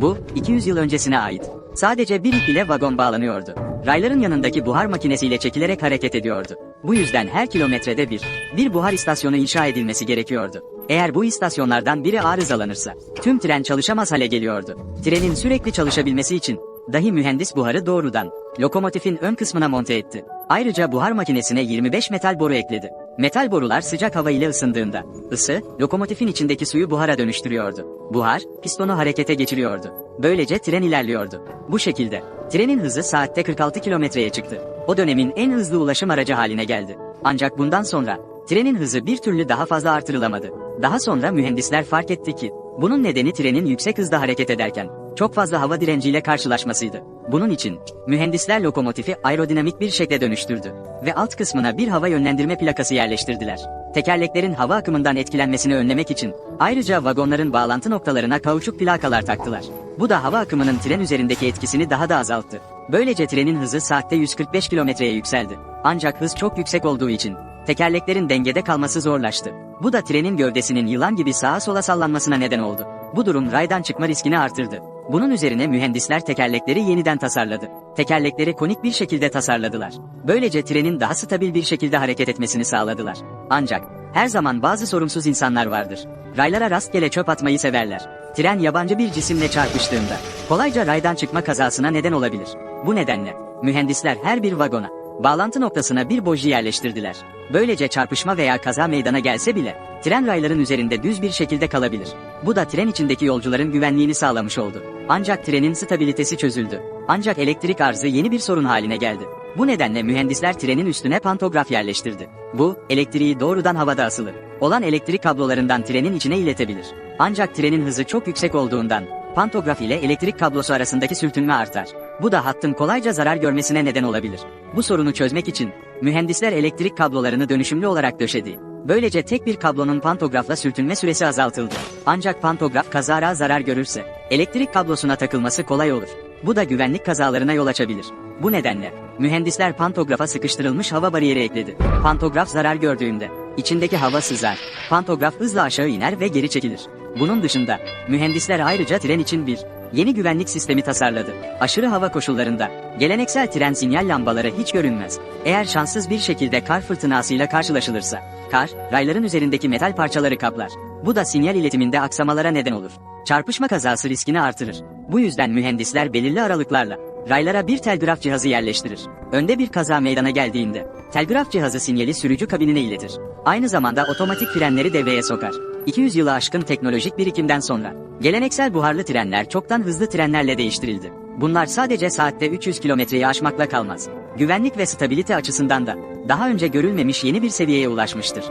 Bu, 200 yıl öncesine ait. Sadece bir ip ile vagon bağlanıyordu. Rayların yanındaki buhar makinesiyle çekilerek hareket ediyordu. Bu yüzden her kilometrede bir, bir buhar istasyonu inşa edilmesi gerekiyordu. Eğer bu istasyonlardan biri arızalanırsa, tüm tren çalışamaz hale geliyordu. Trenin sürekli çalışabilmesi için, dahi mühendis buharı doğrudan, lokomotifin ön kısmına monte etti. Ayrıca buhar makinesine 25 metal boru ekledi. Metal borular sıcak hava ile ısındığında, ısı, lokomotifin içindeki suyu buhara dönüştürüyordu. Buhar, pistonu harekete geçiriyordu. Böylece tren ilerliyordu. Bu şekilde, trenin hızı saatte 46 kilometreye çıktı. O dönemin en hızlı ulaşım aracı haline geldi. Ancak bundan sonra, trenin hızı bir türlü daha fazla artırılamadı. Daha sonra mühendisler fark etti ki, bunun nedeni trenin yüksek hızda hareket ederken, çok fazla hava direnciyle karşılaşmasıydı. Bunun için, mühendisler lokomotifi aerodinamik bir şekle dönüştürdü ve alt kısmına bir hava yönlendirme plakası yerleştirdiler. Tekerleklerin hava akımından etkilenmesini önlemek için, ayrıca vagonların bağlantı noktalarına kauçuk plakalar taktılar. Bu da hava akımının tren üzerindeki etkisini daha da azalttı. Böylece trenin hızı saatte 145 kilometreye yükseldi. Ancak hız çok yüksek olduğu için, tekerleklerin dengede kalması zorlaştı. Bu da trenin gövdesinin yılan gibi sağa sola sallanmasına neden oldu. Bu durum raydan çıkma riskini artırdı. Bunun üzerine mühendisler tekerlekleri yeniden tasarladı. Tekerlekleri konik bir şekilde tasarladılar. Böylece trenin daha stabil bir şekilde hareket etmesini sağladılar. Ancak her zaman bazı sorumsuz insanlar vardır. Raylara rastgele çöp atmayı severler. Tren yabancı bir cisimle çarpıştığında kolayca raydan çıkma kazasına neden olabilir. Bu nedenle mühendisler her bir vagona bağlantı noktasına bir boji yerleştirdiler. Böylece çarpışma veya kaza meydana gelse bile tren rayların üzerinde düz bir şekilde kalabilir. Bu da tren içindeki yolcuların güvenliğini sağlamış oldu. Ancak trenin stabilitesi çözüldü. Ancak elektrik arzı yeni bir sorun haline geldi. Bu nedenle mühendisler trenin üstüne pantograf yerleştirdi. Bu, elektriği doğrudan havada asılı olan elektrik kablolarından trenin içine iletebilir. Ancak trenin hızı çok yüksek olduğundan, pantograf ile elektrik kablosu arasındaki sürtünme artar. Bu da hattın kolayca zarar görmesine neden olabilir. Bu sorunu çözmek için, mühendisler elektrik kablolarını dönüşümlü olarak döşedi. Böylece tek bir kablonun pantografla sürtünme süresi azaltıldı. Ancak pantograf kazara zarar görürse, elektrik kablosuna takılması kolay olur. Bu da güvenlik kazalarına yol açabilir. Bu nedenle, mühendisler pantografa sıkıştırılmış hava bariyeri ekledi. Pantograf zarar gördüğünde, içindeki hava sızar. Pantograf hızla aşağı iner ve geri çekilir. Bunun dışında, mühendisler ayrıca tren için bir yeni güvenlik sistemi tasarladı. Aşırı hava koşullarında, geleneksel tren sinyal lambaları hiç görünmez. Eğer şanssız bir şekilde kar fırtınasıyla karşılaşılırsa, kar, rayların üzerindeki metal parçaları kaplar. Bu da sinyal iletiminde aksamalara neden olur. Çarpışma kazası riskini artırır. Bu yüzden mühendisler belirli aralıklarla raylara bir telgraf cihazı yerleştirir. Önde bir kaza meydana geldiğinde telgraf cihazı sinyali sürücü kabinine iletir. Aynı zamanda otomatik frenleri devreye sokar. 200 yılı aşkın teknolojik birikimden sonra geleneksel buharlı trenler çoktan hızlı trenlerle değiştirildi. Bunlar sadece saatte 300 kilometreyi aşmakla kalmaz. Güvenlik ve stabilite açısından da daha önce görülmemiş yeni bir seviyeye ulaşmıştır.